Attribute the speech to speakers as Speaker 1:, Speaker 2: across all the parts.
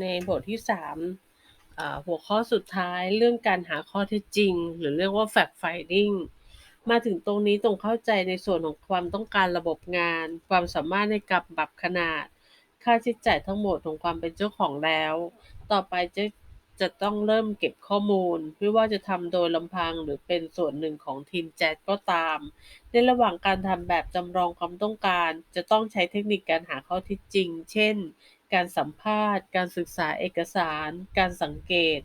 Speaker 1: ในบทที่3อ่าหัวข้อสุดท้ายเรื่องการหาข้อเท็จจริง หรือเรียกว่า fact finding มาถึงตรงนี้ตรงเข้าใจในส่วนของความต้องการระบบงาน ความสามารถในการปรับขนาด ค่าใช้จ่ายทั้งหมดของความเป็นเจ้าของแล้ว ต่อไปจะจะต้องเริ่มเก็บข้อมูล ไม่ว่าจะทำโดยลำพังหรือเป็นส่วนหนึ่งของทีมแจ็ก็ตาม ในระหว่างการทำแบบจำลองความต้องการ จะต้องใช้เทคนิคการหาข้อเท็จจริง เช่น การสัมภาษณ์ การศึกษาเอกสาร การสังเกต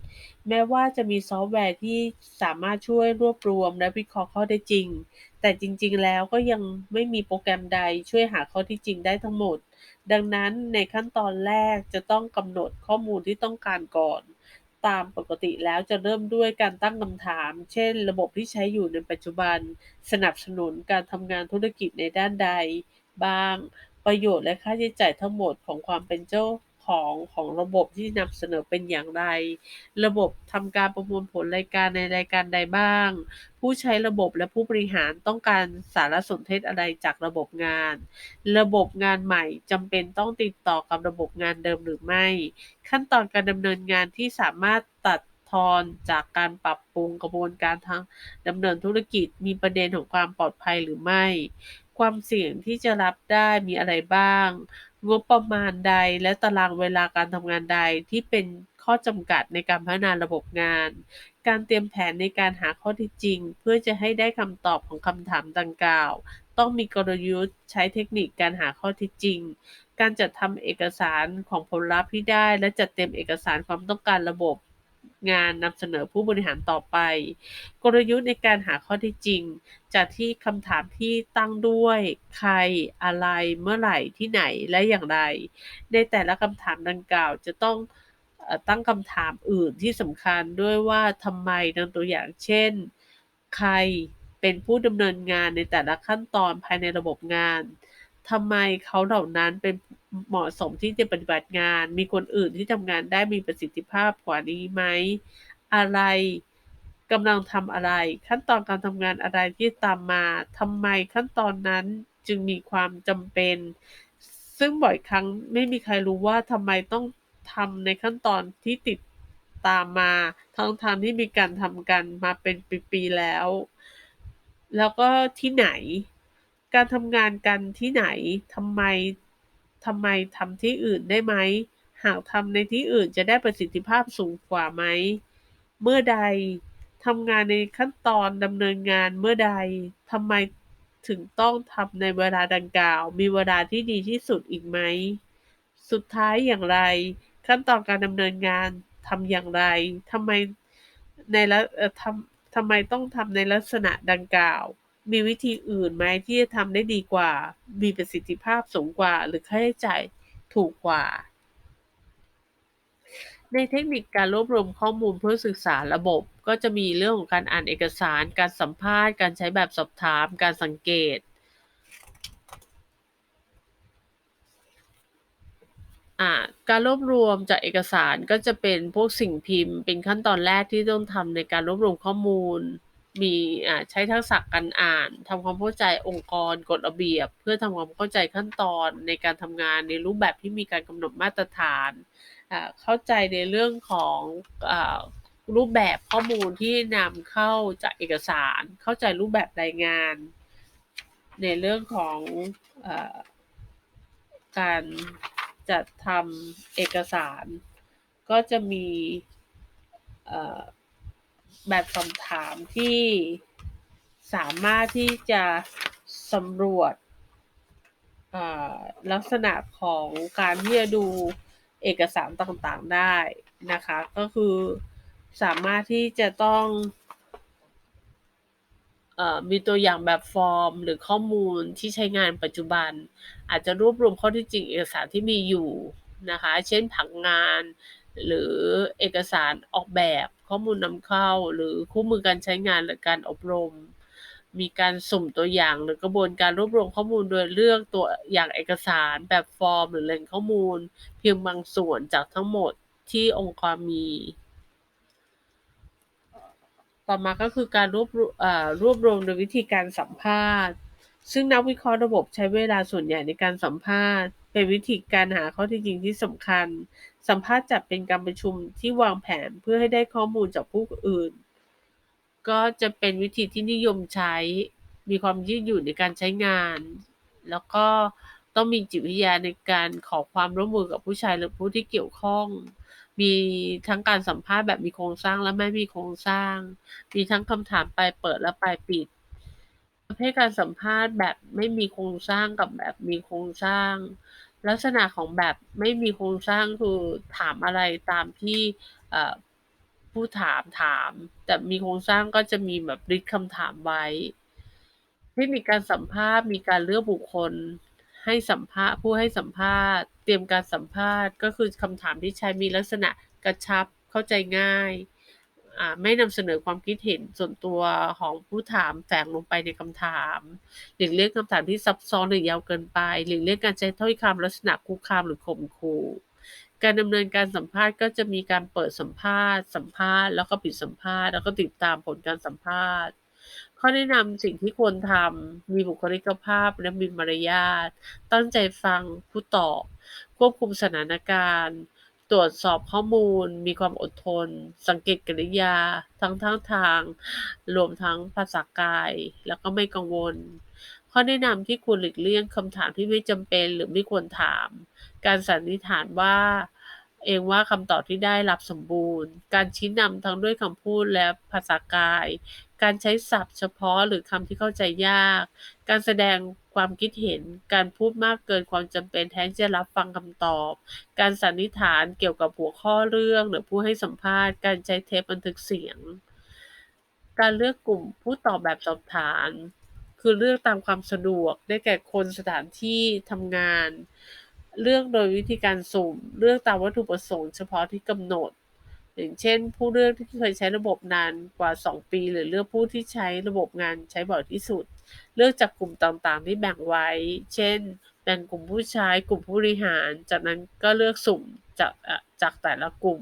Speaker 1: แม้ว่าจะมีซอฟต์แวร์ที่สามารถช่วยรวบรวมและวิเคราะห์ข้อเท็จจริง แต่จริง ๆ แล้วก็ยังไม่มีโปรแกรมใดช่วยหาข้อเท็จจริงได้ทั้งหมด ดังนั้นในขั้นตอนแรกจะต้องกำหนดข้อมูลที่ต้องการก่อนตามปกติแล้วจะเริ่มด้วยการตั้งคำถาม เช่น ระบบที่ใช้อยู่ในปัจจุบัน สนับสนุนการทำงานธุรกิจในด้านใด บ้าง ประโยชน์และค่าใช้จ่ายทั้งหมดของความเป็นเจ้าของของระบบที่นำเสนอเป็นอย่างไร ระบบทำการประมวลผลรายการในรายการใดบ้าง ผู้ใช้ระบบและผู้บริหารต้องการสารสนเทศอะไรจากระบบงาน ระบบงานใหม่จำเป็นต้องติดต่อกับระบบงานเดิมหรือไม่ ขั้นตอนการดำเนินงานที่สามารถตัดทอนจากการปรับปรุงกระบวนการทางดำเนินธุรกิจมีประเด็นของความปลอดภัยหรือไม่ ความเสี่ยงที่จะรับได้มีอะไรบ้าง งบประมาณใดและตารางเวลาการทำงานใดที่เป็นข้อจำกัดในการพัฒนาระบบงาน การเตรียมแผนในการหาข้อท็จจริง เพื่อจะให้ได้คำตอบของคำถามดังกล่าว ต้องมีกลยุทธ์ใช้เทคนิคการหาข้อท็จจริง การจัดทำเอกสารของผลลัพธ์ที่ได้ และจัดเตรียมเอกสารความต้องการระบบ งานนำเสนอผู้บริหารต่อไป กลยุทธ์ในการหาข้อเท็จจริง จากที่คำถามที่ตั้งด้วย ใครอะไรเมื่อไหร่ที่ไหนและอย่างไร ในแต่ละคำถามดังกล่าวจะต้องตั้งคำถามอื่นที่สำคัญด้วยว่าทำไมดังตัวอย่างเช่น ใครเป็นผู้ดำเนินงานในแต่ละขั้นตอนภายในระบบงาน ทำไมเขาเหล่านั้นเป็นเหมาะสมที่จะปฏิบัติงาน มีคนอื่นที่ทำงานได้มีประสิทธิภาพกว่านี้ไหม อะไรกำลังทำอะไร ขั้นตอนการทำงานอะไรที่ตามมาทำไมขั้นตอนนั้นจึงมีความจำเป็น ซึ่งบ่อยครั้งไม่มีใครรู้ว่าทำไมต้องทำในขั้นตอนที่ติดตามมา ทั้งทางที่มีการทำกันมาเป็นปีๆแล้ว แล้วก็ที่ไหน การทำงานกันที่ไหนทำไมทำไมทำที่อื่นได้ไหม หากทำในที่อื่นจะได้ประสิทธิภาพสูงกว่าไหม เมื่อใดทำงานในขั้นตอนดำเนินงานเมื่อใดทำไมถึงต้องทำในเวลาดังกล่าว มีเวลาที่ดีที่สุดอีกไหม สุดท้ายอย่างไร ขั้นตอนการดำเนินงานทำอย่างไรทำไมในละทำทำไมต้องทำในลักษณะดังกล่าว มีวิธีอื่นไหมที่จะทำได้ดีกว่า มีประสิทธิภาพสูงกว่า หรือค่าใช้จ่ายถูกกว่า ในเทคนิคการรวบรวมข้อมูลเพื่อศึกษาระบบ ก็จะมีเรื่องของการอ่านเอกสาร การสัมภาษณ์ การใช้แบบสอบถาม การสังเกต การรวบรวมจากเอกสารก็จะเป็นพวกสิ่งพิมพ์ เป็นขั้นตอนแรกที่ต้องทำในการรวบรวมข้อมูล มีอ่าใช้ทักษะการอ่านทำความเข้าใจองค์กรกฎระเบียบ เพื่อทำความเข้าใจขั้นตอนในการทำงานในรูปแบบที่มีการกำหนดมาตรฐานอ่าเข้าใจในเรื่องของอ่ารูปแบบข้อมูลที่นำเข้าจากเอกสาร เข้าใจรูปแบบรายงาน ในเรื่องของอาการจัดทำเอกสาร ก็จะมีอ่อ แบบสอบถามที่สามารถที่จะสำรวจลักษณะของการที่จะดูเอกสารต่างๆได้นะคะ ก็คือสามารถที่จะต้องอมีตัวอย่างแบบฟอร์ม หรือข้อมูลที่ใช้งานปัจจุบัน อาจจะรวบรวมข้อเท็จจริงเอกสารที่มีอยู่นะคะ เช่นผังงานหรือเอกสารออกแบบ ข้อมูลนำเข้า หรือคู่มือการใช้งานหรือการอบรม มีการสุ่มตัวอย่างหรือกระบวนการรวบรวมข้อมูลโดยเลือกตัวอย่างเอกสารแบบฟอร์ม หรือแหล่งข้อมูล เพียงบางส่วนจากทั้งหมดที่องค์กรมี ต่อมาก็คือการรวบรวอ่ารวบรวมโดยวิธีการสัมภาษณ์ ซึ่งนักวิเคราะห์ระบบใช้เวลาส่วนใหญ่ในการสัมภาษณ์ เป็นวิธีการหาข้อท็จจริงที่สำคัญ สัมภาษณ์จัดเป็นการประชุมที่วางแผนเพื่อให้ได้ข้อมูลจากผู้อื่น ก็จะเป็นวิธีที่นิยมใช้ มีความยืดหยุ่นในการใช้งาน แล้วก็ต้องมีจิตวิทยาในการขอความร่วมมือกับผู้ชายหรือผู้ที่เกี่ยวข้อง มีทั้งการสัมภาษณ์แบบมีโครงสร้างและไม่มีโครงสร้าง มีทั้งคำถามปลายเปิดและปลายปิด ประเภทการสัมภาษณ์แบบไม่มีโครงสร้างกับแบบมีโครงสร้าง ลักษณะของแบบไม่มีโครงสร้างคือถามอะไรตามที่ผู้ถามถาม แต่มีโครงสร้างก็จะมีแบบริดคำถามไว้ เทคนิคการสัมภาษณ์มีการเลือกบุคคล ให้สัมภาษณ์ผู้ให้สัมภาษณ์ เตรียมการสัมภาษณ์ ก็คือคำถามที่ใช้มีลักษณะกระชับเข้าใจง่าย ไม่นำเสนอความคิดเห็นส่วนตัวของผู้ถามแฝงลงไปในคำถามหรือเรียกคำถามที่ซับซ้อนหรือยาวเกินไปหรือเรียกการใช้ถ้อยคำลักษณะคุกคามหรือข่มขู่การดำเนินการสัมภาษณ์ก็จะมีการเปิดสัมภาษณ์ สัมภาษณ์แล้วก็ปิดสัมภาษณ์แล้วก็ติดตามผลการสัมภาษณ์ ข้อแนะนำสิ่งที่ควรทำมีบุคลิกภาพและมีมารยาท ตั้งใจฟังผู้ตอบ ควบคุมสถานการณ์ ตรวจสอบข้อมูล มีความอดทน สังเกตกริยา ทั้งทั้งทาง รวมทั้งภาษากาย แล้วก็ไม่กังวล ข้อแนะนำที่ควรหลีกเลี่ยงคำถามที่ไม่จำเป็นหรือไม่ควรถาม การสันนิษฐานว่า เองว่าคำตอบที่ได้รับสมบูรณ์ การชี้นำทั้งด้วยคำพูดและภาษากาย การใช้ศัพท์เฉพาะหรือคำที่เข้าใจยาก การแสดงความคิดเห็น การพูดมากเกินความจำเป็นแทนจะรับฟังคำตอบ การสันนิษฐานเกี่ยวกับหัวข้อเรื่องหรือผู้ให้สัมภาษณ์ การใช้เทปบันทึกเสียง การเลือกกลุ่มผู้ตอบแบบสอบถาม คือเลือกตามความสะดวก ได้แก่คนสถานที่ทำงาน เลือกโดยวิธีการสุ่ม เลือกตามวัตถุประสงค์เฉพาะที่กำหนด อย่างเช่น ผู้เลือกที่เคยใช้ระบบนานกว่า 2 ปี หรือเลือกผู้ที่ใช้ระบบงานใช้บ่อยที่สุด เลือกจากกลุ่มต่างๆ ที่แบ่งไว้ เช่นแบ่งกลุ่มผู้ใช้กลุ่มผู้บริหาร จากนั้นก็เลือกสุ่มจากจากแต่ละกลุ่ม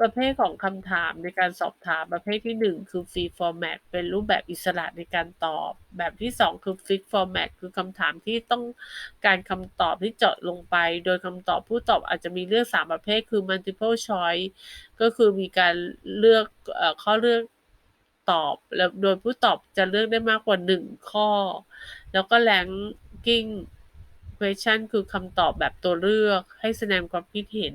Speaker 1: ประเภทของคำถามในการสอบถามประเภทที่ 1 คือ free format เป็นรูปแบบอิสระในการตอบ แบบที่ 2 คือ fixed format คือคำถามที่ต้องการคำตอบที่เจาะลงไป โดยคำตอบผู้ตอบอาจจะมีเลือก 3 ประเภทคือ multiple choice ก็คือมีการเลือกข้อเลือกตอบ แล้วโดยผู้ตอบจะเลือกได้มากกว่า 1 ข้อ แล้วก็ ranking question คือคำตอบแบบตัวเลือก ให้แสดงความคิดเห็น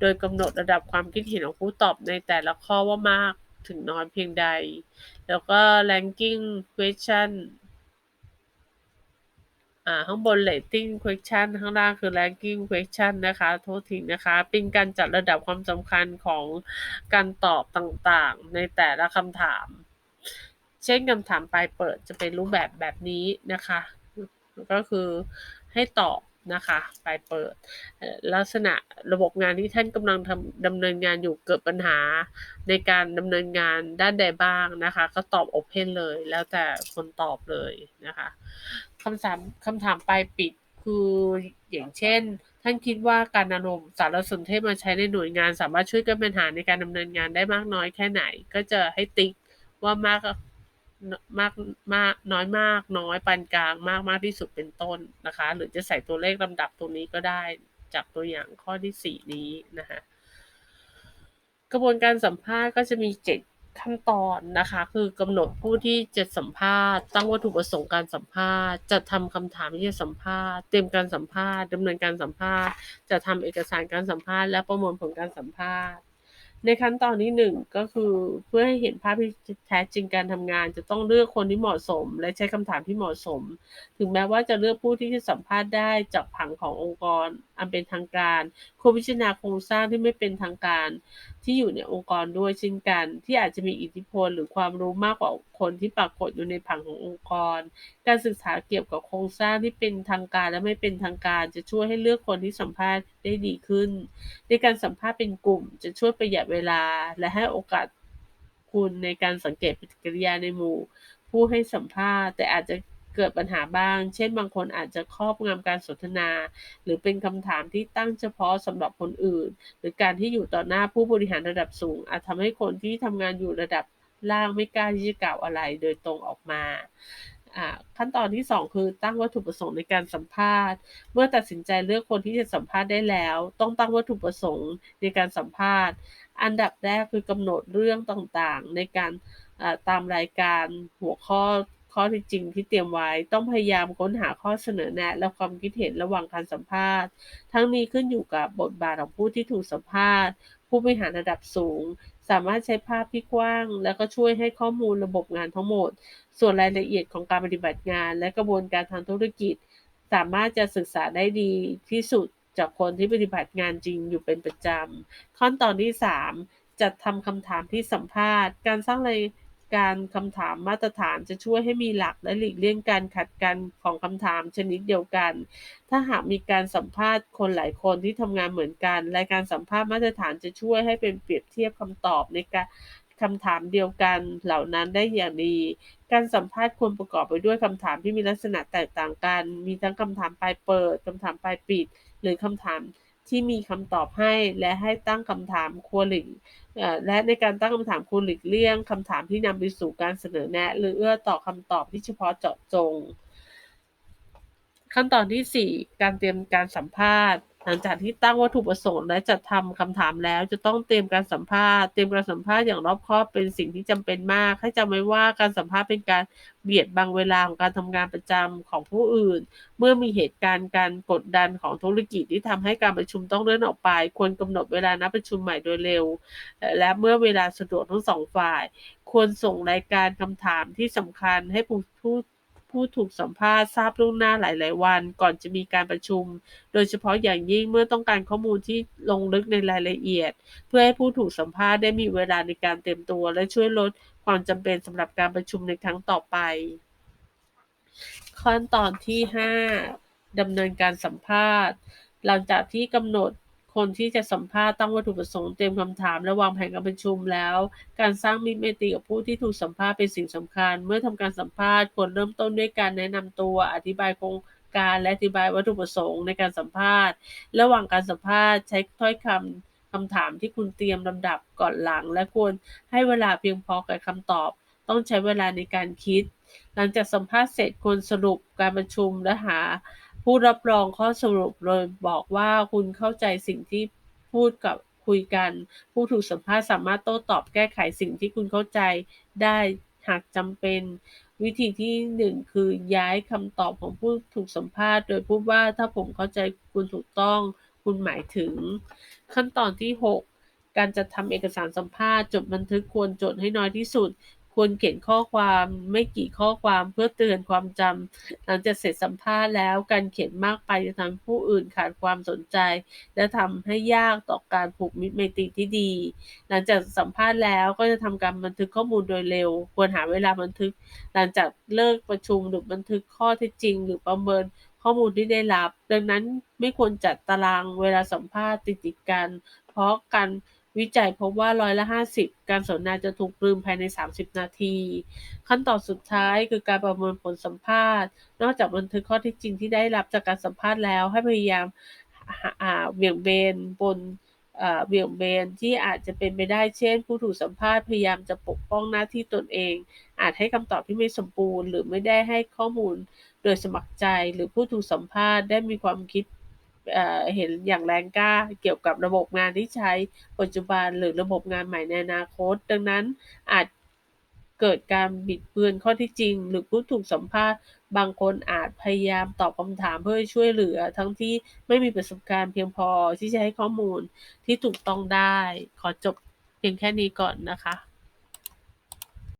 Speaker 1: โดยกำหนดระดับความคิดเห็นของผู้ตอบในแต่ละข้อว่ามากถึงน้อยเพียงใด แล้วก็ ranking question อ่าข้างบน rating question ข้างล่างคือ ranking question นะคะ โทษทีนะคะ เป็นการจัดระดับความสำคัญของการตอบต่างๆ ในแต่ละคำถาม เช่นคำถามปลายเปิดจะเป็นรูปแบบแบบนี้นะคะ ก็คือ ให้ตอบนะคะปลายเปิด ลักษณะระบบงานที่ท่านกำลังทำดำเนินงานอยู่เกิดปัญหา ในการดำเนินงานด้านใดบ้างนะคะ ก็ตอบโอเพนเลย แล้วแต่คนตอบเลยนะคะคำถามคำถามปลายปิดคืออย่างเช่น ท่านคิดว่าการนำสารสนเทศมาใช้ในหน่วยงาน สามารถช่วยแก้ปัญหาในการดำเนินงานได้มากน้อยแค่ไหน ก็จะให้ติ๊กว่ามาก มากมากน้อยมาก น้อยปานกลางมากมากที่สุดเป็นต้นนะคะ หรือจะใส่ตัวเลขลำดับตรงนี้ก็ได้จากตัวอย่างข้อที่สี่นี้นะคะกระบวนการสัมภาษณ์ก็จะมีเจ็ดขั้นตอนนะคะ คือกำหนดผู้ที่จะสัมภาษณ์ ตั้งวัตถุประสงค์การสัมภาษณ์จะทำคำถามที่จะสัมภาษณ์ เตรียมการสัมภาษณ์ดำเนินการสัมภาษณ์จะทำเอกสารการสัมภาษณ์และประมวลผลการสัมภาษณ์ ในขั้นตอนที่หนึ่งก็คือเพื่อให้เห็นภาพที่แท้จริงการทำงาน จะต้องเลือกคนที่เหมาะสม และใช้คำถามที่เหมาะสม ถึงแม้ว่าจะเลือกผู้ที่จะสัมภาษณ์ได้จากผังขององค์กร อันเป็นทางการควรพิจารณาโครงสร้างที่ไม่เป็นทางการ ที่อยู่ในองค์กรด้วยเช่นกัน ที่อาจจะมีอิทธิพลหรือความรู้มากกว่าคนที่ปรากฏอยู่ในผังขององค์กร การศึกษาเกี่ยวกับโครงสร้างที่เป็นทางการและไม่เป็นทางการจะช่วยให้เลือกคนที่สัมภาษณ์ได้ดีขึ้น ในการสัมภาษณ์เป็นกลุ่ม จะช่วยประหยัดเวลา และให้โอกาสคุณในการสังเกตปฏิกิริยาในหมู่ ผู้ให้สัมภาษณ์ แต่อาจจะ เกิดปัญหาบ้าง เช่น บางคนอาจจะครอบงำการสนทนา หรือเป็นคำถามที่ตั้งเฉพาะสำหรับคนอื่น หรือการที่อยู่ต่อหน้าผู้บริหารระดับสูง อาจทำให้คนที่ทำงานอยู่ระดับล่างไม่กล้าที่จะกล่าวอะไรโดยตรงออกมาอ่าขั้นตอนที่ 2 คือตั้งวัตถุประสงค์ในการสัมภาษณ์ เมื่อตัดสินใจเลือกคนที่จะสัมภาษณ์ได้แล้ว ต้องตั้งวัตถุประสงค์ในการสัมภาษณ์ อันดับแรกคือกำหนดเรื่องต่างๆ ในการตามรายการหัวข้อ ข้อที่จริงที่เตรียมไว้ ต้องพยายามค้นหาข้อเสนอแนะ และความคิดเห็นระหว่างการสัมภาษณ์ ทั้งนี้ขึ้นอยู่กับบทบาทของผู้ที่ถูกสัมภาษณ์ ผู้บริหารระดับสูง สามารถใช้ภาพที่กว้าง แล้วก็ช่วยให้ข้อมูลระบบงานทั้งหมด ส่วนรายละเอียดของการปฏิบัติงาน และกระบวนการทางธุรกิจ สามารถจะศึกษาได้ดีที่สุดจากคนที่ปฏิบัติงานจริงอยู่เป็นประจำขั้นตอนที่ 3 จัดทำคำถามที่สัมภาษณ์ การสร้างราย การคำถามมาตรฐานจะช่วยให้มีหลักและหลีกเลี่ยงการขัดกันของคำถามชนิดเดียวกัน ถ้าหากมีการสัมภาษณ์คนหลายคนที่ทำงานเหมือนกัน รายการสัมภาษณ์มาตรฐานจะช่วยให้เป็นเปรียบเทียบคำตอบในการคำถามเดียวกันเหล่านั้นได้อย่างดี การสัมภาษณ์ควรประกอบไปด้วยคำถามที่มีลักษณะแตกต่างกัน มีทั้งคำถามปลายเปิดคำถามปลายปิด หรือคำถาม ที่มีคำตอบให้และให้ตั้งคำถามควรหลีกและในการตั้งคำถามควรหลีกเลี่ยงคำถามที่นำไปสู่การเสนอแนะ หรือเอื้อต่อคำตอบที่เฉพาะเจาะจง ขั้นตอนที่ 4 การเตรียมการสัมภาษณ์ หลังจากที่ตั้งวัตถุประสงค์และจัดทำคำถามแล้ว จะต้องเตรียมการสัมภาษณ์เตรียมการสัมภาษณ์อย่างรอบคอบเป็นสิ่งที่จำเป็นมาก ให้จำไว้ว่าการสัมภาษณ์เป็นการเบียดบังเวลาของการทำงานประจำของผู้อื่น เมื่อมีเหตุการณ์การกดดันของธุรกิจที่ทำให้การประชุมต้องเลื่อนออกไป ควรกำหนดเวลานัดประชุมใหม่โดยเร็ว และเมื่อเวลาสะดวกทั้งสองฝ่าย ควรส่งรายการคำถามที่สำคัญให้ผู้ ผู้ถูกสัมภาษณ์ทราบล่วงหน้าหลาย ๆ วัน ก่อนจะมีการประชุม โดยเฉพาะอย่างยิ่งเมื่อต้องการข้อมูลที่ลงลึกในรายละเอียด เพื่อให้ผู้ถูกสัมภาษณ์ได้มีเวลาในการเตรียมตัว และช่วยลดความจำเป็นสำหรับการประชุมในครั้งต่อไป ขั้นตอนที่ 5ดำเนินการสัมภาษณ์ หลังจากที่กำหนด คนที่จะสัมภาษณ์ตั้งวัตถุประสงค์เตรียมคำถามและวางแผนการประชุมแล้ว การสร้างมิตรไมตรีกับผู้ที่ถูกสัมภาษณ์เป็นสิ่งสำคัญ เมื่อทำการสัมภาษณ์ควรเริ่มต้นด้วยการแนะนำตัวอธิบายโครงการและอธิบายวัตถุประสงค์ในการสัมภาษณ์ ระหว่างการสัมภาษณ์ใช้ถ้อยคำคำถามที่คุณเตรียมลำดับก่อนหลัง และควรให้เวลาเพียงพอกับคำตอบ ต้องใช้เวลาในการคิด หลังจากสัมภาษณ์เสร็จควรสรุปการประชุมและหา ผู้รับรองข้อสรุปโดยบอกว่าคุณเข้าใจสิ่งที่พูดกับคุยกัน ผู้ถูกสัมภาษณ์สามารถโต้ตอบแก้ไขสิ่งที่คุณเข้าใจได้หากจำเป็น วิธีที่หนึ่งคือย้ายคำตอบของผู้ถูกสัมภาษณ์ โดยพูดว่าถ้าผมเข้าใจคุณถูกต้อง คุณหมายถึง ขั้นตอนที่ 6 การจัดทำเอกสารสัมภาษณ์ จดบันทึกควรจดให้น้อยที่สุด ควรเขียนข้อความไม่กี่ข้อความเพื่อเตือนความจำหลังจากเสร็จสัมภาษณ์แล้วการเขียนมากไปจะทำผู้อื่นขาดความสนใจ และทำให้ยากต่อการผูกมิตรไมตรีที่ดี หลังจากสัมภาษณ์แล้วก็จะทำการบันทึกข้อมูลโดยเร็ว ควรหาเวลาบันทึก หลังจากเลิกประชุมหรือบันทึกข้อเท็จจริง หรือประเมินข้อมูลที่ได้รับ ดังนั้นไม่ควรจัดตารางเวลาสัมภาษณ์ติดๆกัน เพราะการ วิจัยพบว่าร้อยละ 50 การสนทนาจะถูกลืมภายใน 30 นาที ขั้นตอนสุดท้ายคือการประเมินผลสัมภาษณ์ นอกจากบันทึกข้อท็จจริงที่ได้รับจากการสัมภาษณ์แล้ว ให้พยายามเบี่ยงเบนบนเบี่ยงเบนที่อาจจะเป็นไปได้เช่น ผู้ถูกสัมภาษณ์พยายามจะปกป้องหน้าที่ตนเอง อาจให้คำตอบที่ไม่สมบูรณ์ หรือไม่ได้ให้ข้อมูลโดยสมัครใจ หรือผู้ถูกสัมภาษณ์ได้มีความคิด เห็นอย่างแรงกล้าเกี่ยวกับระบบงานที่ใช้ปัจจุบันหรือระบบงานใหม่ในอนาคต ดังนั้นอาจเกิดการบิดเบือนข้อที่จริง หรือผู้ถูกสัมภาษณ์ บางคนอาจพยายามตอบคำถามเพื่อช่วยเหลือ ทั้งที่ไม่มีประสบการณ์เพียงพอที่จะให้ข้อมูลที่ถูกต้องได้ ขอจบเพียงแค่นี้ก่อนนะคะ